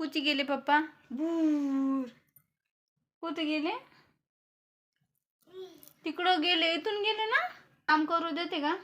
कुठे गेले पप्पा? भूर. कुठे गेले? तिकडं गेले इथून गेले ना? काम करू देते का?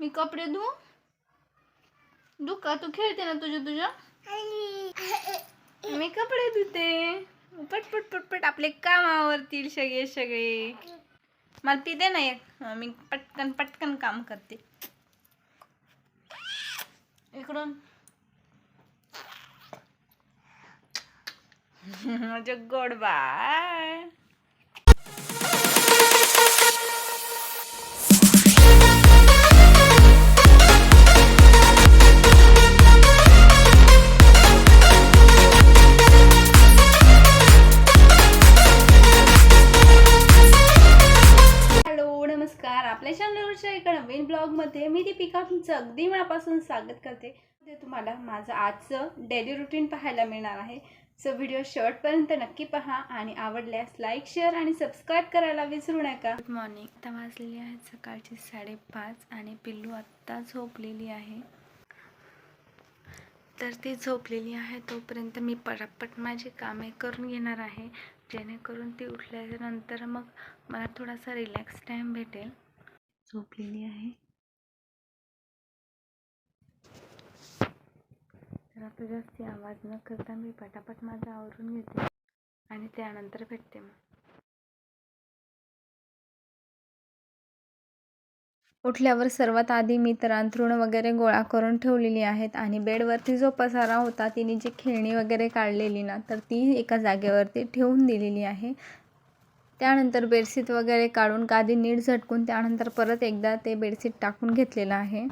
मी कपडे धू. धू का? तू खेळते ना तुझ्या तुझ्या? मी कपडे धुते. पटपट पटपट आपले काम आवरतील सगळे सगळे. मला ती दे ना एक. मी पटकन पटकन काम करते. इकडून. म्हणजे गोड बाय. ब्लॉगमध्ये मी दीपिका तुमचं अगदी मनापासून स्वागत करते. ते तुम्हाला माझं आजचं डेली रुटीन पाहायला मिळणार आहे. सो व्हिडिओ शेवटपर्यंत नक्की पहा आणि आवडल्यास लाईक शेअर आणि सबस्क्राईब करायला विसरू नका. गुड मॉर्निंग आता वाजलेली आहेत सकाळची साडेपाच आणि पिल्लू आत्ता झोपलेली आहे. तर ती झोपलेली आहे तोपर्यंत मी पटापट माझी कामे करून घेणार आहे. जेणेकरून ती उठल्यानंतर मग मला थोडासा रिलॅक्स टाईम भेटेल. झोपलेली आहे. जास्त जास्ती आवाज न करता मी पटापट माझं आवरून घेते आणि त्यानंतर भेटते मग. उठल्यावर सर्वात आधी मी तर अंथरुण वगैरे गोळा करून ठेवलेली आहेत आणि बेडवरती जो पसारा होता तिने जी खेळणी वगैरे काढलेली ना तर ती एका जागेवरती ठेवून दिलेली आहे. त्यानंतर बेडशीट वगैरे काढून गादी नीट झटकून त्यानंतर परत एकदा ते बेडशीट टाकून घेतलेलं आहे.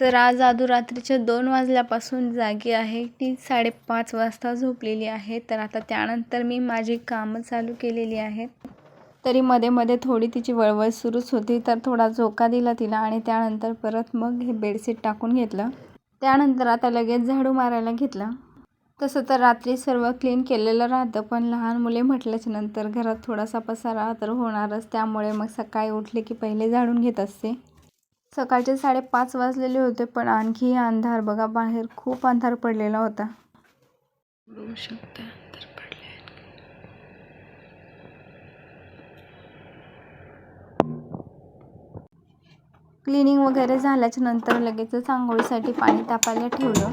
तर आज आदू रात्रीच्या दोन वाजल्यापासून जागी आहे. ती साडेपाच वाजता झोपलेली आहे. तर आता त्यानंतर मी माझी कामं चालू केलेली आहेत. तरी मध्ये मध्ये थोडी तिची वळवळ सुरूच होती. तर थोडा झोका दिला तिला आणि त्यानंतर परत मग हे बेडशीट टाकून घेतलं. त्यानंतर आता लगेच झाडू मारायला घेतला. तसं तर रात्री सर्व क्लीन केलेलं राहतं पण लहान मुले म्हटल्याच नंतर घरात थोडासा पसारा तर होणारच. त्यामुळे मग सकाळी उठले की पहिले झाडून घेत असते. सकाळचे साडेपाच वाजलेले होते पण आणखी अंधार. बघा बाहेर खूप अंधार पडलेला होता. बघू शकता क्लिनिंग वगैरे झाल्याच्यानंतर लगेचच आंघोळीसाठी पाणी तापायला ठेवलं.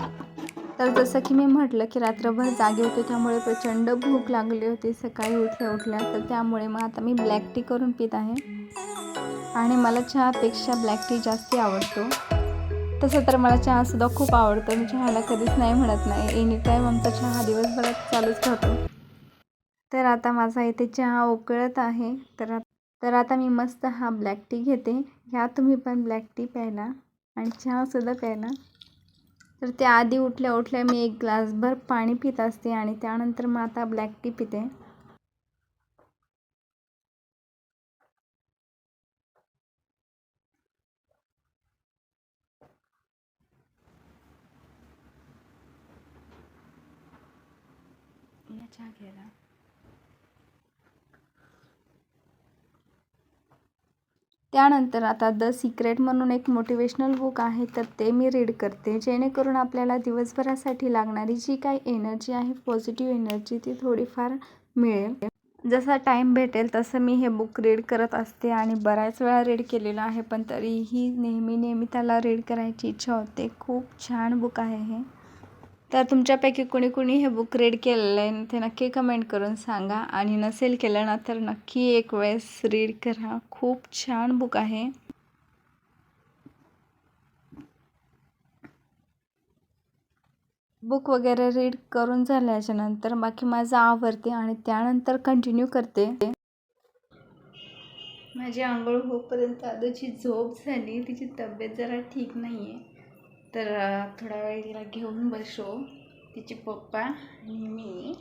तर जसं की मी म्हटलं की रात्रभर जागे होते त्यामुळे प्रचंड भूक लागली होती सकाळी उठल्या उठल्या. तर त्यामुळे मग आता मी ब्लॅक टी करून पित आहे. आणि मला चहापेक्षा ब्लॅक टी जास्त आवडतो. तसं तर मला चहासुद्धा खूप आवडतो. मी चहाला कधीच नाही म्हणत नाही. एनी टाईम आमचा चहा दिवसभरात चालूच राहतो. तर आता माझा इथे चहा उकळत आहे. तर तर आता मी मस्त हा ब्लॅक टी घेते. ह्या तुम्ही पण ब्लॅक टी प्यायला. आणि चहासुद्धा प्यायला. तर त्याआधी उठल्या उठल्या मी एक ग्लासभर पाणी पित असते आणि त्यानंतर मग आता ब्लॅक टी पिते. चहा घ्यायला त्यानंतर आता द सिक्रेट म्हणून एक मोटिवेशनल बुक आहे तर ते मी रीड करते. जेणेकरून आपल्याला दिवसभरासाठी लागणारी जी काही एनर्जी आहे पॉझिटिव्ह एनर्जी ती थोडीफार मिळेल. जसा टाईम भेटेल तसं मी हे बुक रीड करत असते आणि बऱ्याच वेळा रीड केलेलं आहे पण तरीही नेहमी नेहमी त्याला रीड करायची इच्छा होते. खूप छान बुक आहे हे. तर तुमच्यापैकी कुणी कुणी हे बुक रीड केलेलं आहे ते नक्की कमेंट करून सांगा. आणि नसेल केलं ना तर नक्की एक वेळेस रीड करा. खूप छान बुक आहे. बुक वगैरे रीड करून झाल्याच्यानंतर बाकी माझं आवडते आणि त्यानंतर कंटिन्यू करते. माझी आंघोळ होईपर्यंत आधीची झोप झाली. तिची तब्येत जरा ठीक नाही आहे तर थोडा वेळ तिला घेऊन बसो. तिचे पप्पा आणि मी.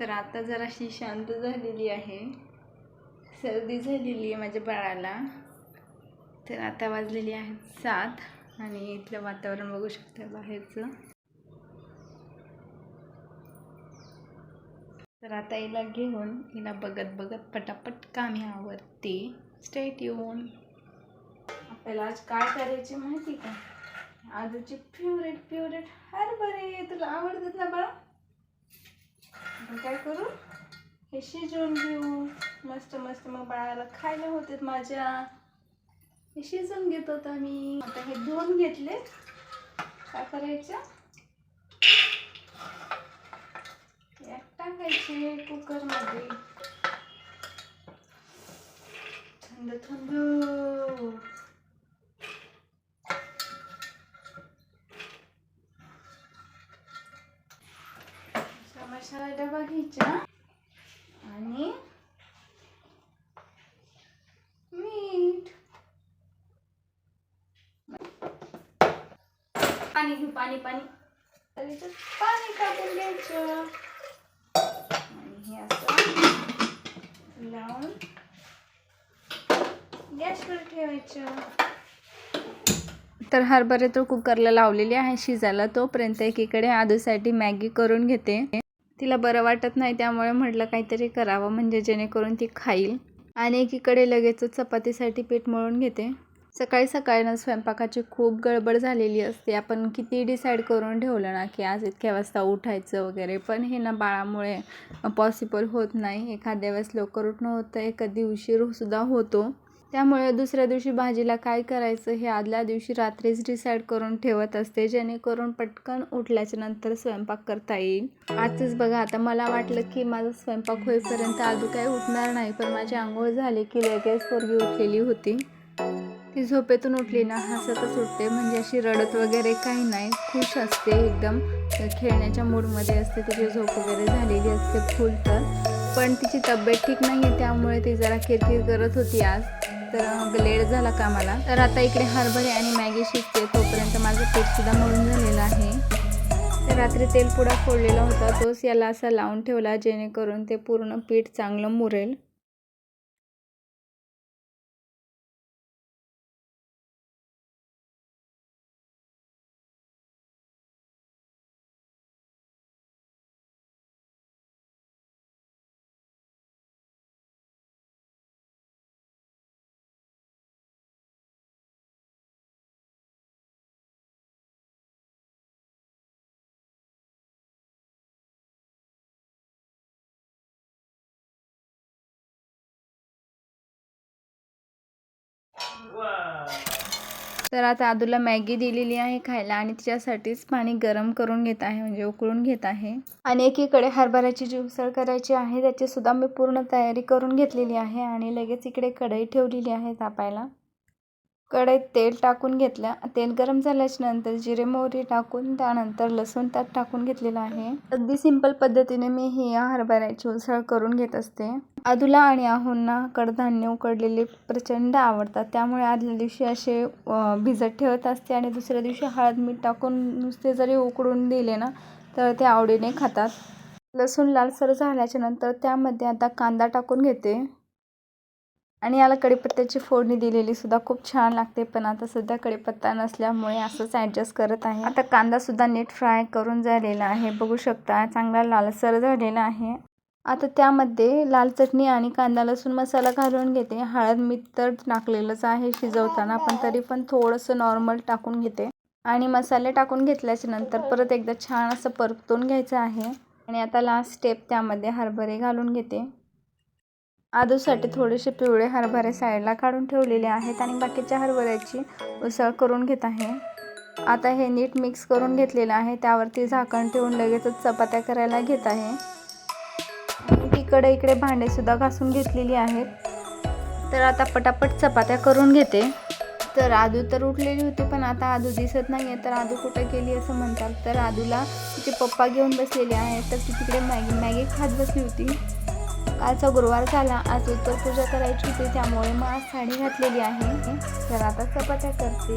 तर आता जराशी शांत झालेली आहे. सर्दी झालेली आहे माझ्या बाळाला. तर आता वाजलेली आहे सात आणि इथलं वातावरण बघू शकता बाहेरचं. तर आता हिला घेऊन हिला बघत बघत पटापट कामी आवडते स्टेट येऊन आपल्याला आज काय करायचे माहिती का? आजूची फेवरेट फेवरेट हरभरे तुला आवडतात ना बाळा? आपण काय करू? हे शिजवून घेऊ. मस्त मस्त मग बाळाला खायला होते माझ्या. हे शिजवून घेत होता मी. आता हे धुवून घेतले. काय करायचं? यात टाकायचे कुकरमध्ये थंड थंड असा मसाला घ्यायच्या. आणि मीठ. पाणी घेऊ पाणी पाणी. पाणी टाकून घ्यायचं. आणि हे असं लावून गॅसवर ठेवायचं. तर हरभरे तर कुकरला लावलेली आहे शिजायला तोपर्यंत एकीकडे आदूसाठी मॅगी करून घेते. तिला बरं वाटत नाही त्यामुळे म्हटलं काहीतरी करावं म्हणजे जेणेकरून ती खाईल. आणि एकीकडे लगेचच चपातीसाठी पीठ मळून घेते. सकाळी सकाळी ना स्वयंपाकाची खूप गडबड झालेली असते. आपण किती डिसाईड करून ठेवलं ना की आज इतक्या वाजता उठायचं वगैरे पण हे ना बाळामुळे पॉसिबल होत नाही. एखाद्या वेळेस लवकर उठणं होतं एखादी उशीरसुद्धा होतो. त्यामुळे दुसऱ्या दिवशी भाजीला काय करायचं हे आदल्या दिवशी रात्रीच डिसाईड करून ठेवत असते जेणेकरून पटकन उठल्याच्या नंतर स्वयंपाक करता येईल. आजच बघा आता मला वाटलं की माझा स्वयंपाक होईपर्यंत आदू काही उठणार नाही पण माझी आंघोळ झाली की लगेच पोरगी उठलेली होती. ती झोपेतून उठली ना हसतच उठते म्हणजे अशी रडत वगैरे काही नाही. खुश असते एकदम. खेळण्याच्या मूडमध्ये असते तिची झोप वगैरे झालेली असते फुल तर. पण तिची तब्येत ठीक नाही आहे त्यामुळे ती जरा किरकिर करत होती आज. तर लेट झाला कामाला. तर आता इकडे हरभरे आणि मॅगी शिजते. तोपर्यंत माझं पीठसुद्धा मळून झालेलं आहे. तर रात्री तेलपुडा फोडलेला होता. तोच याला असा लावून ठेवला जेणेकरून ते पूर्ण पीठ चांगलं मुरेल. तर आता आदूला मॅगी दिलेली आहे खायला आणि तिच्यासाठीच पाणी गरम करून घेत आहे म्हणजे उकळून घेत आहे. आणि एकीकडे हरभऱ्याची जी उसळ करायची आहे त्याची सुद्धा मी पूर्ण तयारी करून घेतलेली आहे आणि लगेच इकडे कढई ठेवलेली आहे तापायला. कढईत तेल टाकून घेतलं तेल गरम झाल्याच्यानंतर जिरे मोहरी टाकून त्यानंतर लसूण त्यात टाकून घेतलेलं आहे. अगदी सिंपल पद्धतीने मी ही हरभऱ्याची उसळ करून घेत असते. आदूला आणि आहोंना कडधान्य उकडलेले प्रचंड आवडतात. त्यामुळे आदल्या दिवशी असे भिजत ठेवत असते आणि दुसऱ्या दिवशी हळद मीठ टाकून नुसते जरी उकडून दिले ना तर ते आवडीने खातात. लसूण लालसर झाल्याच्यानंतर त्यामध्ये आता कांदा टाकून घेते. आणि याला कढीपत्त्याची फोडणी दिलेली सुद्धा खूप छान लागते पण आता सध्या कढीपत्ता नसल्यामुळे असंच ॲडजस्ट करत आहे. आता कांदासुद्धा नीट फ्राय करून झालेला आहे. बघू शकता चांगला लालसर झालेला आहे. आता त्यामध्ये लाल चटणी आणि कांदा लसूण मसाला घालून घेते. हळद मीठ तर टाकलेलंच आहे शिजवताना पण तरी पण थोडंसं नॉर्मल टाकून घेते. आणि मसाले टाकून घेतल्याच्या नंतर परत एकदा छान असं परतून घ्यायचं आहे. आणि आता लास्ट स्टेप त्यामध्ये हरभरे घालून घेते. आदूसाठी थोडेसे पिवळे हरभरे साईडला काढून ठेवलेले आहेत आणि बाकीच्या हरभऱ्याची उसळ करून घेत आहे. आता हे नीट मिक्स करून घेतलेलं आहे. त्यावरती झाकण ठेवून लगेचच चपात्या करायला घेत आहे. तिकडे इकडे भांडेसुद्धा घासून घेतलेली आहेत. तर आता पटापट चपात्या करून घेते. तर आदू तर उठलेली होती पण आता आदू दिसत नाही आहे तर आदू कुठं गेली असं म्हणतात. तर आदूला तिचे पप्पा घेऊन बसलेले आहेत. तर ती तिकडे मॅगी मॅगी खात बसली होती. कालचा गुरुवार झाला. आज उत्तर पूजा करायची होती त्यामुळे मग आज साडी घातलेली आहे. तर आता चपात्या करते.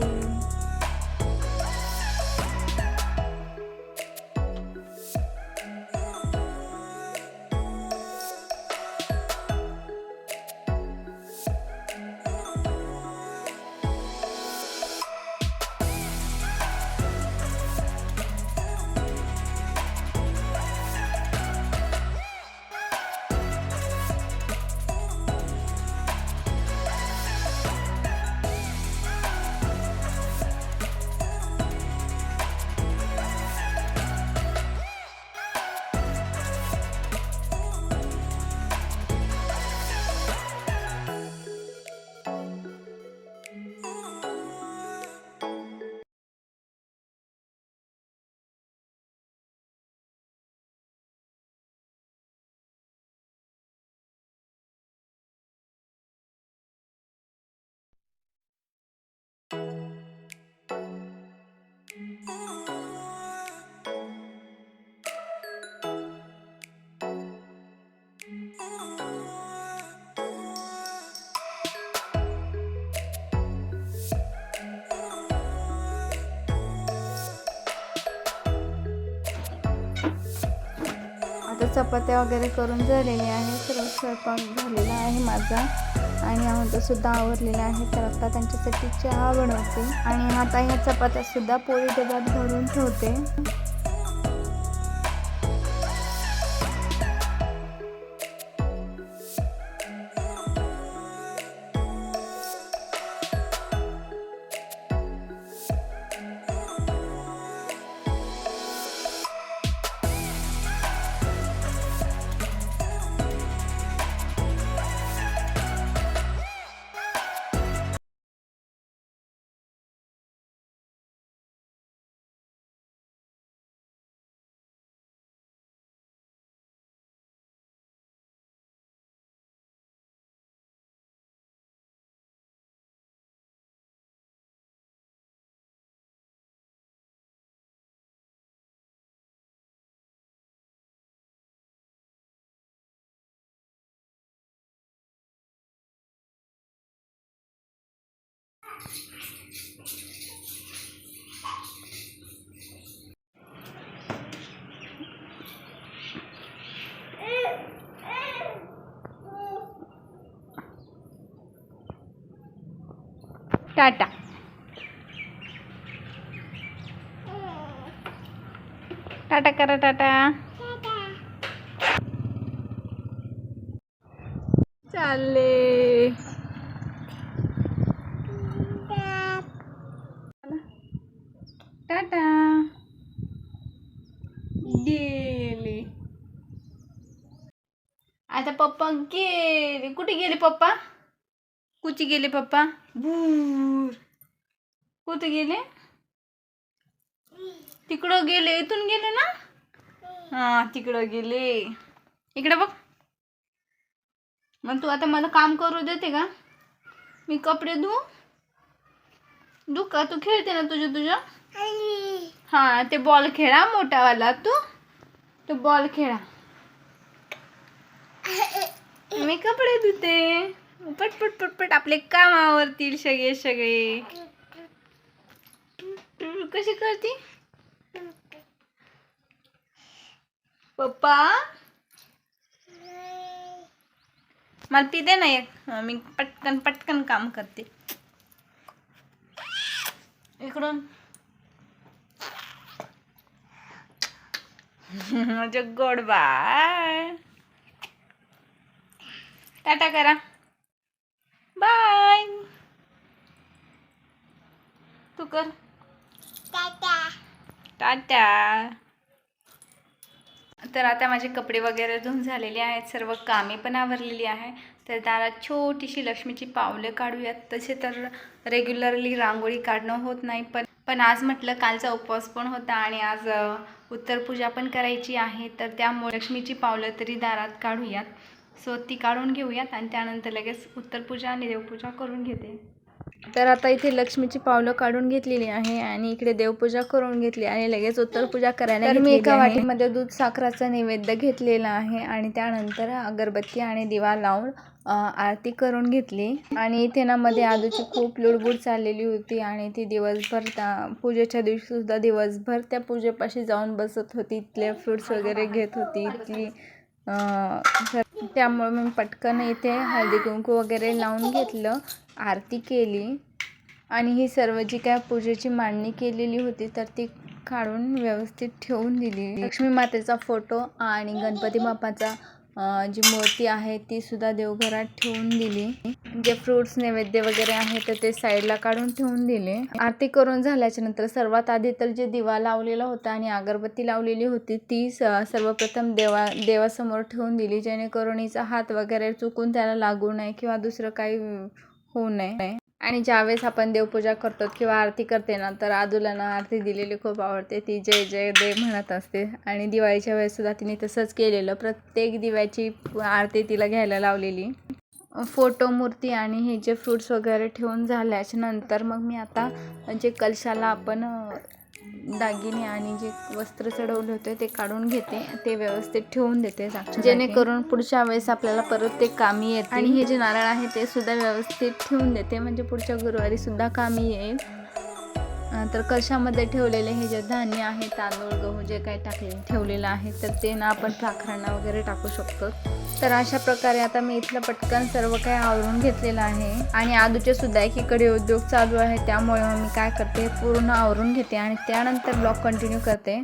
आता चपात्या वगैरे करून झालेल्या आहे. सर्व स्वयंपाक झालेला आहे माझा. आणि आमचासुद्धा आवडलेला आवरलेलं आहे. तर आता त्यांच्यासाठी चहा बनवते. आणि आता ह्या चपात्यासुद्धा पोळी डब्यात भरून ठेवते. टाटा टाटा करा टाटा चालले टाटा. गेले. आता पप्पा गेले. कुठे गेले पप्पा? कुठे गेले पप्पा? भूर. कुठे गेले? तिकडं गेले. इथून गेले ना? हा तिकडं गेले. इकडे बघ. मग तू आता मला काम करू देते का? मी कपडे धू. धू का? तू खेळते ना तुझ्या तुझ्या? हा ते बॉल खेळा मोठावाला. तू? तो बॉल खेळा. मी कपडे धुते. पटपट पटपट आपले काम आवरतील सगळे सगळे. कशी करते? पप्पा? मला पी दे ना एक. मी पटकन पटकन काम करते. इकडून. म्हणजे गोड बाय. टाटा करा. बाय. तू कर. टाटा. तर आता माझे कपडे वगैरे धुवून झालेले आहेत. सर्व कामे पण आवरलेली आहे. तर दारात छोटीशी लक्ष्मीची पावलं काढूयात. तसे तर रेग्युलरली रांगोळी काढणं होत नाही पण पण आज म्हटलं कालचा उपवास पण होता आणि आज उत्तरपूजा पण करायची आहे तर त्यामुळे लक्ष्मीची पावलं तरी दारात काढूयात. सो ती काढून घेऊयात आणि त्यानंतर लगेच उत्तरपूजा आणि देवपूजा करून घेते. तर आता इथे लक्ष्मीची पावलं काढून घेतलेली आहे आणि इकडे देवपूजा करून घेतली आणि लगेच उत्तरपूजा करायला तर मी एका वाटीमध्ये दूध साखराचा नैवेद्य घेतलेला आहे आणि त्यानंतर अगरबत्ती आणि दिवा लावून आरती करून घेतली. आणि इथे ना मध्ये आजूची खूप लुडबुड चाललेली होती आणि ती दिवसभर त्या पूजेच्या दिवशीसुद्धा दिवसभर त्या पूजेपाशी जाऊन बसत होती. इथले फ्रुट्स वगैरे घेत होती. इथली त्यामुळे मी पटकन इथे हळदी कुंकू वगैरे लावून घेतलं आरती केली. आणि ही सर्व जी काय पूजेची मांडणी केलेली होती तर ती काढून व्यवस्थित ठेवून दिली. लक्ष्मी मातेचा फोटो आणि गणपती बाप्पाचा जी मूर्ती आहे ती सुद्धा देवघरात ठेवून दिली. जे फ्रुट्स नैवेद्य वगैरे आहे तर ते साईडला काढून ठेवून दिले. आरती करून झाल्याच्यानंतर सर्वात आधी तर जे दिवा लावलेला होता आणि अगरबत्ती लावलेली होती ती सर्वप्रथम देवा देवासमोर ठेवून दिली. जेणेकरून हिचा हात वगैरे चुकून त्याला लागू नये किंवा दुसरं काही होऊ नये. आणि ज्यावेळेस आपण देवपूजा करतो किंवा आरती करते ना तर आदुलांना आरती दिलेली खूप आवडते. ती जय जय देव म्हणत असते. आणि दिवाळीच्या वेळेससुद्धा तिने तसंच केलेलं. प्रत्येक दिव्याची आरती तिला घ्यायला लावलेली. फोटो मूर्ती आणि हे जे फ्रुट्स वगैरे ठेवून झाल्याच्यानंतर मग मी आता जे कलशाला आपण दागिने आणि जे वस्त्र चढवले होते ते काढून घेते. ते व्यवस्थित ठेवून देते जेणेकरून पुढच्या वेळेस आपल्याला परत ते कामी येते आणि हे जे नारळ आहे ते सुद्धा व्यवस्थित ठेवून देते. म्हणजे पुढच्या गुरुवारी सुद्धा कामी येईल. तर कशामध्ये ठेवलेले हे जे धान्य आहे तांदूळ गहू जे काही टाकले ठेवलेलं आहे तर ते ना आपण साखरांना वगैरे टाकू शकतो. तर अशा प्रकारे आता मी इथलं पटकन सर्व काही आवरून घेतलेलं आहे. आणि आदूचे सुद्धा एकीकडे उद्योग चालू आहे त्यामुळे मी काय करते पूर्ण आवरून घेते आणि त्यानंतर ब्लॉग कंटिन्यू करते.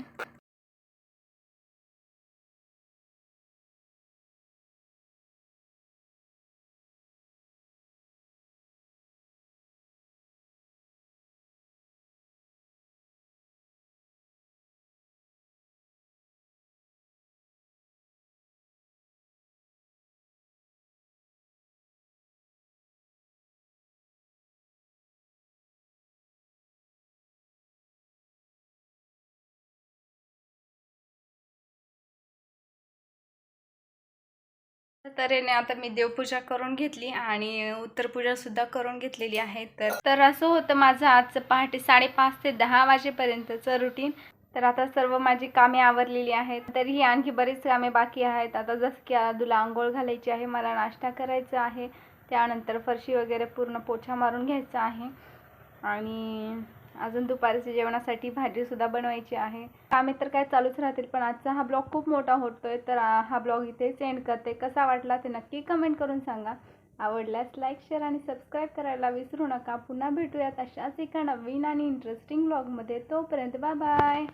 तऱ्हेने आता मी देवपूजा करून घेतली आणि उत्तरपूजासुद्धा करून घेतलेली आहे. तर तर असं होतं माझं आजचं पहाटे साडेपाच ते दहा वाजेपर्यंतचं रुटीन तर आता सर्व माझी कामे आवरलेली आहेत. तरीही आणखी बरीच कामे बाकी आहेत. आता जसं की आदूला आंघोळ घालायची आहे मला नाश्ता करायचा आहे. त्यानंतर फरशी वगैरे पूर्ण पोछा मारून घ्यायचा आहे. आणि अजून दुपारच्या जेवणासाठी भाजीसुद्धा बनवायची आहे. कामे तर काय चालूच राहतील पण आजचा हा ब्लॉग खूप मोठा होतोय तर हा ब्लॉग इथेच एंड करते. कसा वाटला ते नक्की कमेंट करून सांगा. आवडल्यास लाईक शेअर आणि सबस्क्राईब करायला विसरू नका. पुन्हा भेटूयात अशाच एका नवीन आणि इंटरेस्टिंग ब्लॉगमध्ये तोपर्यंत बाय बाय